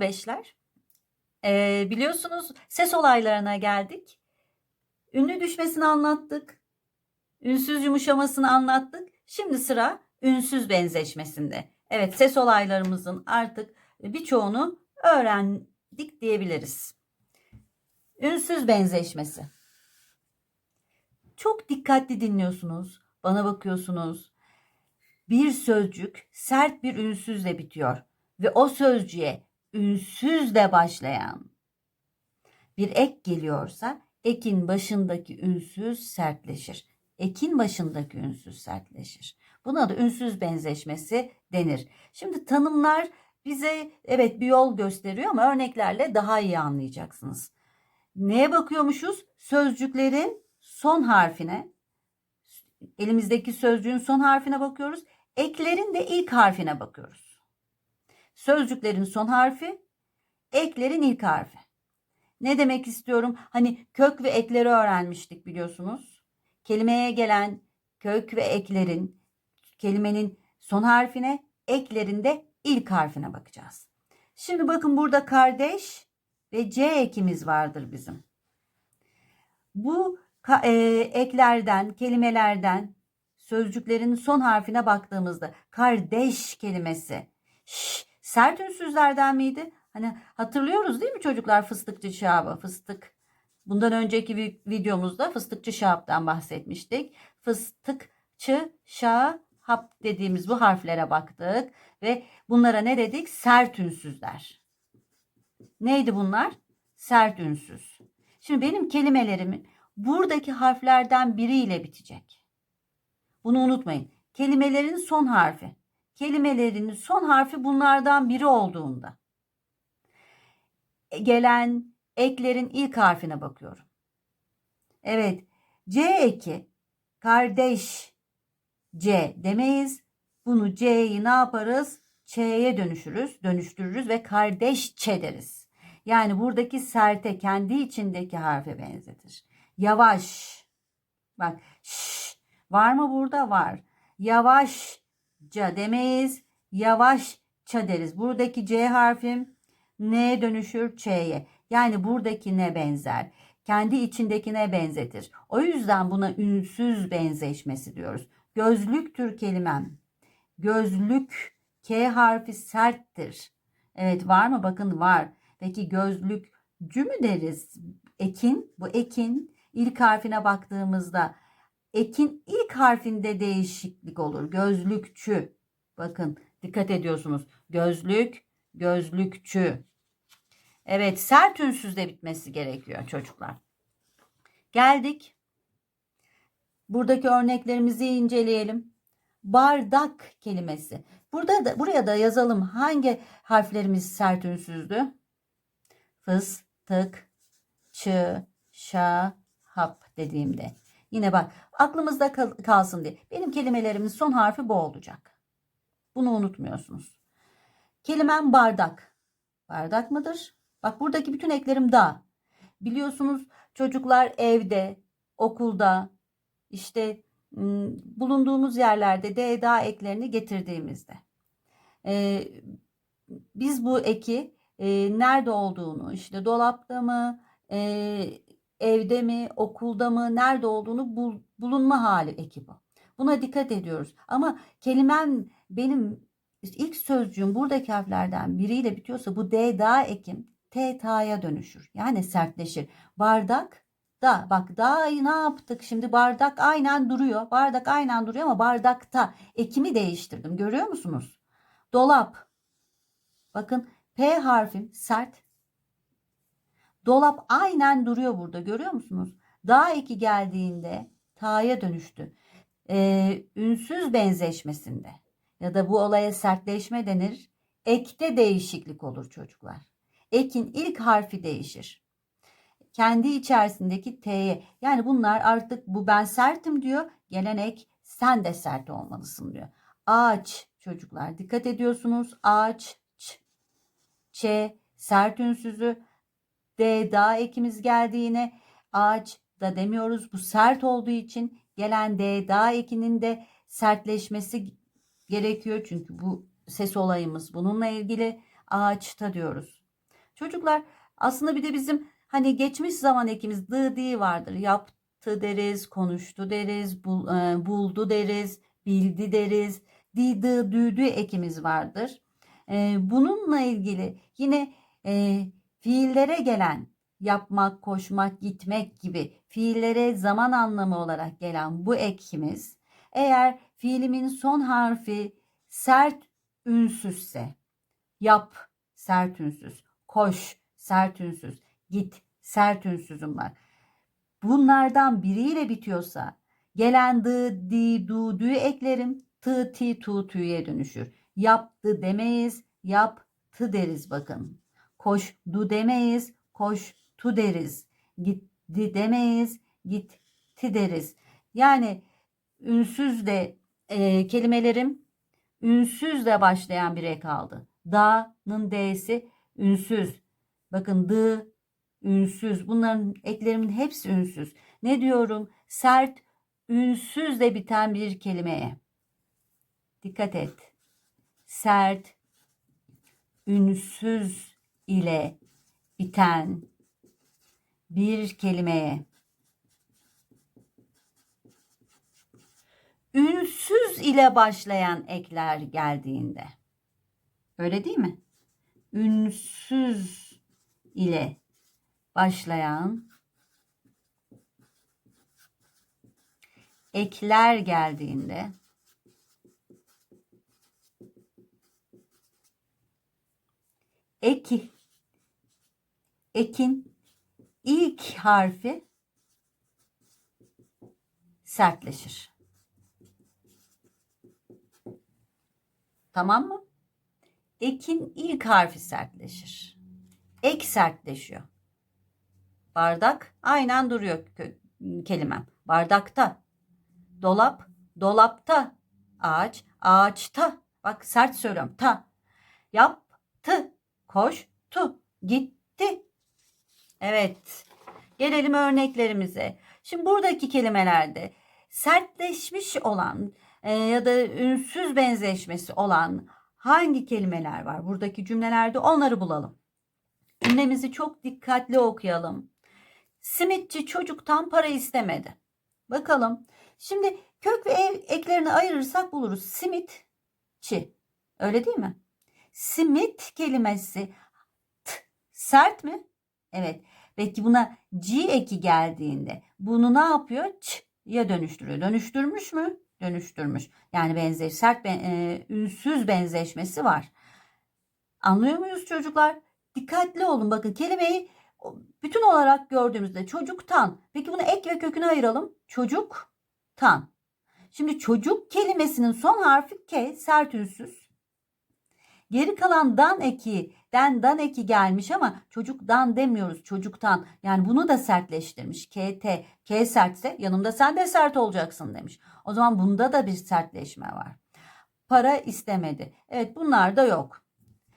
beşler. Ee, biliyorsunuz ses olaylarına geldik. Ünlü düşmesini anlattık. Ünsüz yumuşamasını anlattık. Şimdi sıra ünsüz benzeşmesinde. Evet ses olaylarımızın artık birçoğunu öğrendik diyebiliriz. Ünsüz benzeşmesi. Çok dikkatli dinliyorsunuz. Bana bakıyorsunuz. Bir sözcük sert bir ünsüzle bitiyor ve o sözcüğe ünsüzle başlayan bir ek geliyorsa ekin başındaki ünsüz sertleşir. Ekin başındaki ünsüz sertleşir. Buna da ünsüz benzeşmesi denir. Şimdi tanımlar bize evet bir yol gösteriyor ama örneklerle daha iyi anlayacaksınız. Neye bakıyormuşuz? Sözcüklerin son harfine. Elimizdeki sözcüğün son harfine bakıyoruz. Eklerin de ilk harfine bakıyoruz. Sözcüklerin son harfi, eklerin ilk harfi. Ne demek istiyorum? Hani kök ve ekleri öğrenmiştik biliyorsunuz. Kelimeye gelen kök ve eklerin kelimenin son harfine, eklerin de ilk harfine bakacağız. Şimdi bakın burada kardeş ve C ekimiz vardır bizim. Bu e, eklerden, kelimelerden sözcüklerin son harfine baktığımızda kardeş kelimesi şş, sert ünsüzlerden miydi? Hani hatırlıyoruz değil mi çocuklar fıstıkçı şabı, fıstık. Bundan önceki vi- videomuzda fıstıkçı şaptan bahsetmiştik. Fıstıkçı şahap dediğimiz bu harflere baktık ve bunlara ne dedik? Sert ünsüzler. Neydi bunlar? Sert ünsüz. Şimdi benim kelimelerimin buradaki harflerden biriyle bitecek. Bunu unutmayın. Kelimelerin son harfi. Kelimelerin son harfi bunlardan biri olduğunda gelen eklerin ilk harfine bakıyorum. Evet, C eki kardeş C demeyiz. Bunu C'yi ne yaparız? Ç'ye dönüşürüz, dönüştürürüz ve kardeş Ç deriz. Yani buradaki serte kendi içindeki harfe benzetir. Yavaş. Bak şş, var mı burada? Var. Yavaşça demeyiz. Yavaşça deriz. Buradaki C harfim N'ye dönüşür Ç'ye. Yani buradaki ne benzer? Kendi içindekine benzetir. O yüzden buna ünsüz benzeşmesi diyoruz. Gözlüktür kelimem. Gözlük K harfi serttir. Evet var mı? Bakın var. Peki gözlükcü mü deriz? Ekin. Bu ekin ilk harfine baktığımızda ekin ilk harfinde değişiklik olur. Gözlükçü. Bakın dikkat ediyorsunuz. Gözlük, gözlükçü. Evet sert ünsüzle bitmesi gerekiyor çocuklar. Geldik. Buradaki örneklerimizi inceleyelim. Bardak kelimesi. Burada da buraya da yazalım hangi harflerimiz sert ünsüzdü? Fıstık, çı, şa, hap dediğimde. Yine bak aklımızda kal- kalsın diye. Benim kelimelerimin son harfi bu olacak. Bunu unutmuyorsunuz. Kelimem bardak. Bardak mıdır? Bak buradaki bütün eklerim da. Biliyorsunuz çocuklar evde, okulda, işte bulunduğumuz yerlerde de da eklerini getirdiğimizde. e, biz bu eki e, nerede olduğunu, işte dolapta mı, e, evde mi, okulda mı, nerede olduğunu bul- bulunma hali eki bu. Buna dikkat ediyoruz. Ama kelimem benim ilk sözcüğüm buradaki harflerden biriyle bitiyorsa bu D da ekim T ta'ya dönüşür. Yani sertleşir. Bardak da bak da'yı ne yaptık şimdi bardak aynen duruyor. Bardak aynen duruyor ama bardakta ekimi değiştirdim. Görüyor musunuz? Dolap. Bakın P harfim sert. Dolap aynen duruyor burada. Görüyor musunuz? Da eki geldiğinde ta'ya dönüştü. Ee, ünsüz benzeşmesinde ya da bu olaya sertleşme denir. Ekte değişiklik olur çocuklar. Ekin ilk harfi değişir. Kendi içerisindeki T'ye yani bunlar artık bu ben sertim diyor. Gelen ek sen de sert olmalısın diyor. Ağaç çocuklar dikkat ediyorsunuz. Ağaç ç, ç sert ünsüzü D da ekimiz geldi yine. Ağaç da demiyoruz. Bu sert olduğu için gelen D da ekinin de sertleşmesi gerekiyor. Çünkü bu ses olayımız bununla ilgili ağaçta diyoruz. Çocuklar aslında bir de bizim hani geçmiş zaman ekimiz dı di vardır. Yaptı deriz, konuştu deriz, bul- e, buldu deriz, bildi deriz. Di dı düdü ekimiz vardır. E, bununla ilgili yine e, fiillere gelen yapmak, koşmak, gitmek gibi fiillere zaman anlamı olarak gelen bu ekimiz eğer fiilimin son harfi sert ünsüzse yap sert ünsüz, koş sert ünsüz, git sert ünsüzüm var. Bunlardan biriyle bitiyorsa gelen dı, di, du, dü eklerim tı, ti, tu, tüye dönüşür. Yaptı demeyiz, yaptı deriz bakın. Koştu demeyiz, koştu deriz. Gitti demeyiz, gitti deriz. Yani ünsüz de e, kelimelerim ünsüzle başlayan bir ek aldı. Da'nın D'si ünsüz. Bakın dı, ünsüz. Bunların eklerimin hepsi ünsüz. Ne diyorum? Sert, ünsüzle biten bir kelimeye. Dikkat et. Sert, ünsüz ile biten bir kelimeye. Ünsüz ile başlayan ekler geldiğinde. Öyle değil mi? Ünsüz ile başlayan ekler geldiğinde eki ekin ilk harfi sertleşir. Tamam mı? Ekin ilk harfi sertleşir. Ek sertleşiyor. Bardak aynen duruyor kelimem. Bardakta. Dolap, dolapta. Ağaç, ağaçta. Bak sert söylüyorum. Ta. Yaptı. Koştu. Gitti. Evet. Gelelim örneklerimize. Şimdi buradaki kelimelerde sertleşmiş olan e, ya da ünsüz benzeşmesi olan hangi kelimeler var? Buradaki cümlelerde onları bulalım. Cümlemizi çok dikkatli okuyalım. Simitçi çocuktan para istemedi. Bakalım. Şimdi kök ve ev eklerini ayırırsak buluruz. Simitçi. Öyle değil mi? Simit kelimesi t, sert mi? Evet. Peki buna c eki geldiğinde bunu ne yapıyor? Ç ya dönüştürüyor. Dönüştürmüş mü? Dönüştürmüş. Yani benzer sert ben, e, ünsüz benzeşmesi var. Anlıyor muyuz çocuklar? Dikkatli olun. Bakın kelimeyi bütün olarak gördüğümüzde çocuktan. Peki bunu ek ve köküne ayıralım. Çocuktan. Şimdi çocuk kelimesinin son harfi K sert ünsüz. Geri kalan dan eki, den dan eki gelmiş ama çocuktan demiyoruz çocuktan. Yani bunu da sertleştirmiş. K, T, K sertse yanımda sen de sert olacaksın demiş. O zaman bunda da bir sertleşme var. Para istemedi. Evet bunlar da yok.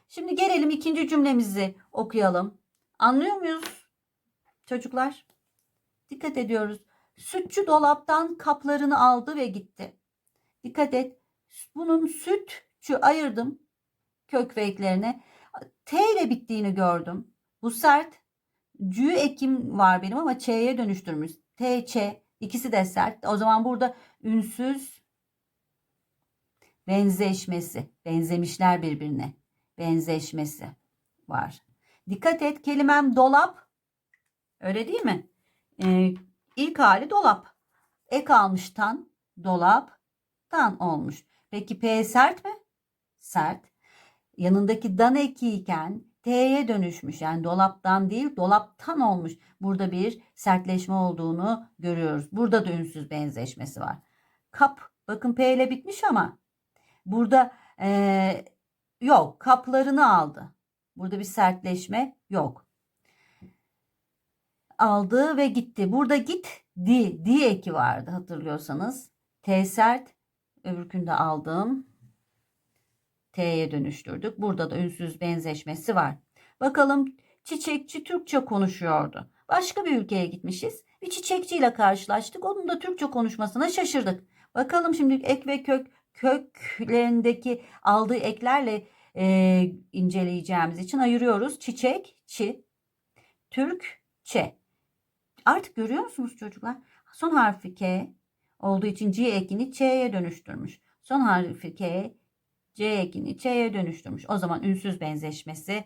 Şimdi gelelim ikinci cümlemizi okuyalım. Anlıyor muyuz çocuklar? Dikkat ediyoruz. Sütçü dolaptan kaplarını aldı ve gitti. Dikkat et. Bunun sütçü ayırdım kök ve eklerine. T ile bittiğini gördüm. Bu sert. Cü ekim var benim ama Ç'ye dönüştürmüş. T, Ç ikisi de sert. O zaman burada ünsüz benzeşmesi. Benzemişler birbirine. Benzeşmesi var. Dikkat et kelimem dolap. Öyle değil mi? Ee, ilk hali dolap. Ek almıştan dolaptan olmuş. Peki P sert mi? Sert. Yanındaki dan eki iken T'ye dönüşmüş. Yani dolaptan değil dolaptan olmuş. Burada bir sertleşme olduğunu görüyoruz. Burada da ünsüz benzeşmesi var. Kap bakın P ile bitmiş ama burada ee, yok kaplarını aldı. Burada bir sertleşme yok. Aldı ve gitti. Burada git di, di eki vardı hatırlıyorsanız. T sert öbürkünde aldım. T'ye dönüştürdük. Burada da ünsüz benzeşmesi var. Bakalım çiçekçi Türkçe konuşuyordu. Başka bir ülkeye gitmişiz. Bir çiçekçiyle karşılaştık. Onun da Türkçe konuşmasına şaşırdık. Bakalım şimdi ek ve kök köklerindeki aldığı eklerle e, inceleyeceğimiz için ayırıyoruz. Çiçek, çi, Türk, çe. Artık görüyor musunuz çocuklar? Son harfi K olduğu için C ekini Ç'ye dönüştürmüş. Son harfi K, C ekini Ç'ye dönüştürmüş. O zaman ünsüz benzeşmesi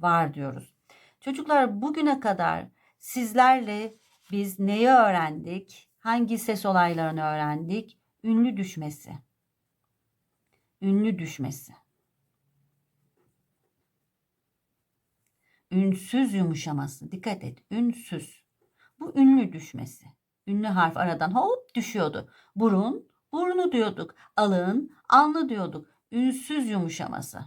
var diyoruz. Çocuklar bugüne kadar sizlerle biz neyi öğrendik? Hangi ses olaylarını öğrendik? Ünlü düşmesi. Ünlü düşmesi. Ünsüz yumuşaması. Dikkat et. Ünsüz. Bu ünlü düşmesi. Ünlü harf aradan hop düşüyordu. Burun, burnu diyorduk. Alın, alnı diyorduk. Ünsüz yumuşaması.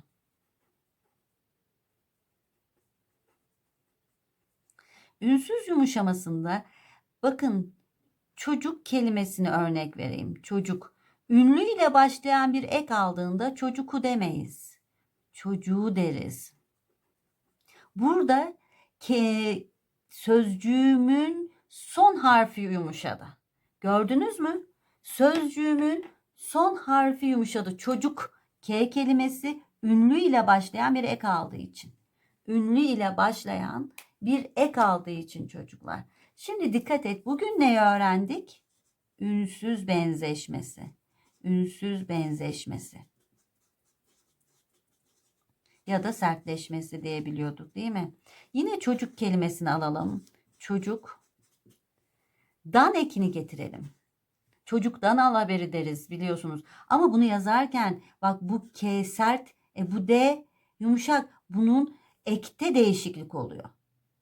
Ünsüz yumuşamasında bakın çocuk kelimesini örnek vereyim. Çocuk. Ünlü ile başlayan bir ek aldığında çocuku demeyiz. Çocuğu deriz. Burada ke sözcüğümün son harfi yumuşadı. Gördünüz mü? Sözcüğümün son harfi yumuşadı. Çocuk K kelimesi ünlü ile başlayan bir ek aldığı için. Ünlü ile başlayan bir ek aldığı için çocuklar. Şimdi dikkat et. Bugün neyi öğrendik? Ünsüz benzeşmesi. Ünsüz benzeşmesi. Ya da sertleşmesi diyebiliyorduk değil mi? Yine çocuk kelimesini alalım. Çocuk. Dan ekini getirelim. Çocuktan al haberi deriz biliyorsunuz. Ama bunu yazarken bak bu K sert, e bu D yumuşak. Bunun ekte değişiklik oluyor.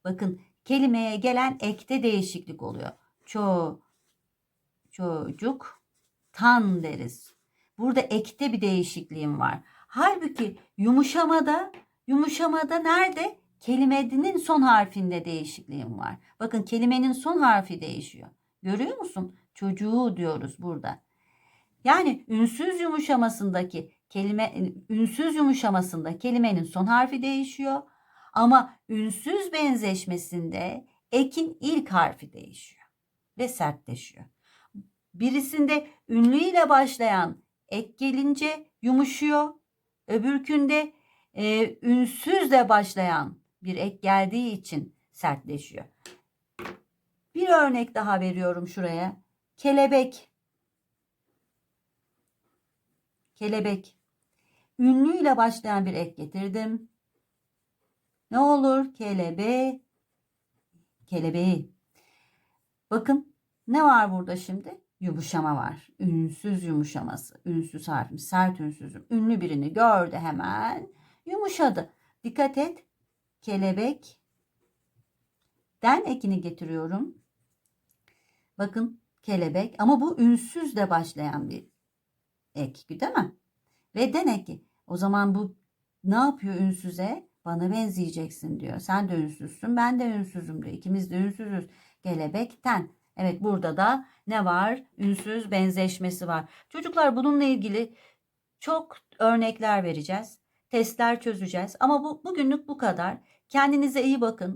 Bakın kelimeye gelen ekte değişiklik oluyor. Ço çocuk tan deriz. Burada ekte bir değişikliğim var. Halbuki yumuşamada yumuşamada nerede? Kelimenin son harfinde değişikliğim var. Bakın kelimenin son harfi değişiyor. Görüyor musun? Çocuğu diyoruz burada. Yani ünsüz yumuşamasındaki kelime ünsüz yumuşamasında kelimenin son harfi değişiyor. Ama ünsüz benzeşmesinde ekin ilk harfi değişiyor ve sertleşiyor. Birisinde ünlü ile başlayan ek gelince yumuşuyor. Öbürkünde e, ünsüzle başlayan bir ek geldiği için sertleşiyor. Bir örnek daha veriyorum şuraya. Kelebek. Kelebek. Ünlü ile başlayan bir ek getirdim. Ne olur? Kelebe. Kelebeği. Bakın ne var burada şimdi? Yumuşama var. Ünsüz yumuşaması. Ünsüz harfim. Sert ünsüzüm. Ünlü birini gördü hemen. Yumuşadı. Dikkat et. Kelebek. Den ekini getiriyorum. Bakın kelebek ama bu ünsüzle başlayan bir ek değil mi? Ve den eki. O zaman bu ne yapıyor ünsüze? Bana benzeyeceksin diyor. Sen de ünsüzsün, ben de ünsüzüm diyor. İkimiz de ünsüzüz. Kelebekten. Evet burada da ne var? Ünsüz benzeşmesi var. Çocuklar bununla ilgili çok örnekler vereceğiz. Testler çözeceğiz. Ama bu bugünlük bu kadar. Kendinize iyi bakın.